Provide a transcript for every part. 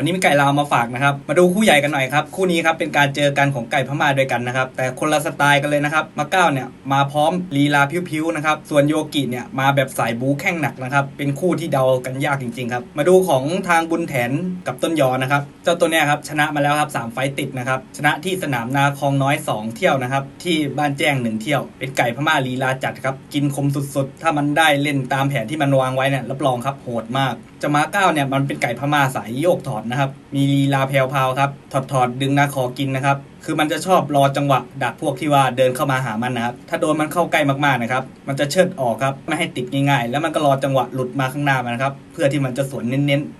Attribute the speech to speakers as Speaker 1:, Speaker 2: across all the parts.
Speaker 1: วันนี้มีไก่ลาวมาฝากนะครับ มาดูคู่ใหญ่กันหน่อยครับ คู่นี้ครับเป็นการเจอกันของไก่พม่าด้วยกันนะครับ แต่คนละสไตล์กันเลยนะครับ มาเก้าเนี่ยมาพร้อมลีลาพิ้วๆนะครับ ส่วนโยกิเนี่ยมาแบบสายบู๊แข้งหนักนะครับ เป็นคู่ที่เดากันยากจริงๆครับ มาดูของทางบุญแถนกับต้นยอนะครับ เจ้าตัวเนี้ยครับชนะมาแล้วครับสามไฟต์ติดนะครับ ชนะที่สนามนาคลองน้อย 2 เที่ยวนะครับ ที่บ้านแจ้ง 1 เที่ยว เป็นไก่พม่าลีลาจัดครับ กินคมสุดๆ ถ้ามันได้เล่นตามแผนที่มันวางไว้เนี่ย รับรองครับโหดมาก จะมาเก้าเนี่ยมันเป็นไก่พม่าสายโยกถอดนะครับ มีลีลาแพรวๆครับถอดถอดดึงหน้าคอกินนะครับ คือมันจะชอบรอจังหวะดักพวกที่ว่าเดินเข้ามาหามันนะครับ ถ้าโดนมันเข้าใกล้มากๆนะครับ มันจะเชิดออกครับไม่ให้ติดง่ายๆ แล้วมันก็รอจังหวะหลุดมาข้างหน้ามันนะครับ เพื่อที่มันจะสวนเน้นๆ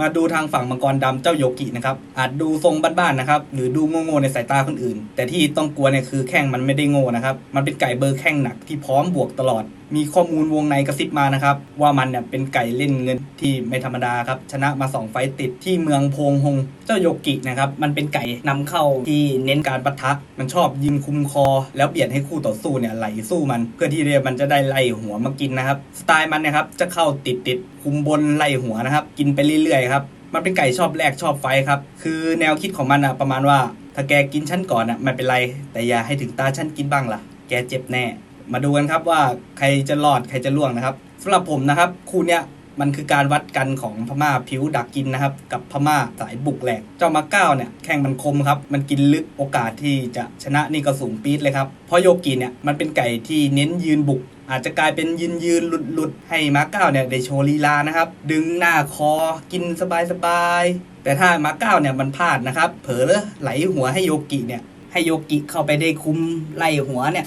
Speaker 1: มาดูทางฝั่งมังกรดำเจ้าโยกินะครับ อาจดูทรงบ้านๆนะครับ หรือดูโง่ๆในสายตาคนอื่น แต่ที่ต้องกลัวเนี่ยคือแข้งมันไม่ได้โง่นะครับ มันเป็นไก่เบอร์แข้งหนักที่พร้อมบวกตลอด มีข้อมูลวงในกระซิบมานะครับ ว่ามันเนี่ยเป็นไก่เล่นเงินที่ไม่ธรรมดาครับ ชนะมา 2 ไฟต์ติดที่เมืองโพงฮง เจ้าโยกินะครับ มันเป็นไก่นำเข้าที่เน้นการปะทะ มันชอบยิงคุมคอ แล้วเบียดให้คู่ต่อสู้เนี่ยไหลสู้มัน เพื่อที่เรียมันจะได้ไล่หัวมากินนะครับ สไตล์มันนะครับจะเข้าติดติดๆคุมบนไล่หัวนะครับ กินไปเรื่อยๆครับ มันเป็นไก่ชอบแลกชอบไฟครับ คือแนวคิดของมันอะประมาณว่า ถ้าแกกินฉันก่อนอะไม่เป็นไร แต่อย่าให้ถึงตาฉันกินบ้างล่ะ แกเจ็บแน่ มาดูกันครับว่าใครจะรอดใครจะล่วงนะครับสำหรับผมนะครับ คู่เนี้ย มันคือการวัดกันของพม่าผิวดักกินนะครับ กับพม่าสายบุกแหลก เจ้ามาเก้าเนี่ยแข่งมันคมครับ มันกินลึกโอกาสที่จะชนะนี่ก็สูงปี๊ดเลยครับเพราะโยกิเนี่ยมันเป็นไก่ที่เน้นยืนบุกอาจจะกลายเป็นยืนยืนหลุดหลุดให้มาเก้าเนี่ยได้โชว์ลีลานะครับ ดึงหน้าคอกินสบายสบายแต่ถ้ามาเก้าเนี่ยมันพลาดนะครับ เผลอไหลหัวให้โยกิเนี่ยให้โยกิเข้าไปได้คุมไล่หัวเนี่ย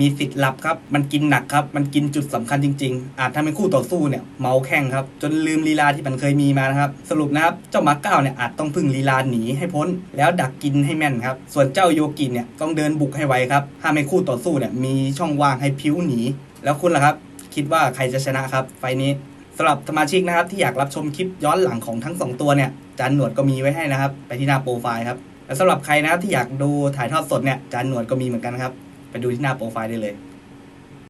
Speaker 1: มีสิทธิ์หลับครับ มันกินหนักครับ มันกินจุดสำคัญจริง ๆ อาจทำให้คู่ต่อสู้เนี่ยเมาแข้งครับ จนลืมลีลาที่มันเคยมีมานะครับ สรุปนะครับ เจ้ามาร์เก้าเนี่ยอาจต้องพึ่งลีลาหนีให้พ้น แล้วดักกินให้แม่นครับ ส่วนเจ้าโยกิเนี่ยต้องเดินบุกให้ไวครับห้ามให้คู่ต่อสู้เนี่ยมีช่องว่างให้พิ้วหนี แล้วคุณล่ะครับ คิดว่าใครจะชนะครับ ไฟล์นี้สำหรับสมาชิกนะครับที่อยากรับชมคลิปย้อนหลังของทั้งสองตัวเนี่ยจานหนวดก็มีไว้ให้นะครับ ไปที่หน้าโปรไฟล์ครับและสำหรับใครนะครับที่อยากดูถ่ายทอดสดเนี่ยจานหนวดก็มีเหมือนกันครับ ไปดูที่หน้าโปรไฟล์ได้เลย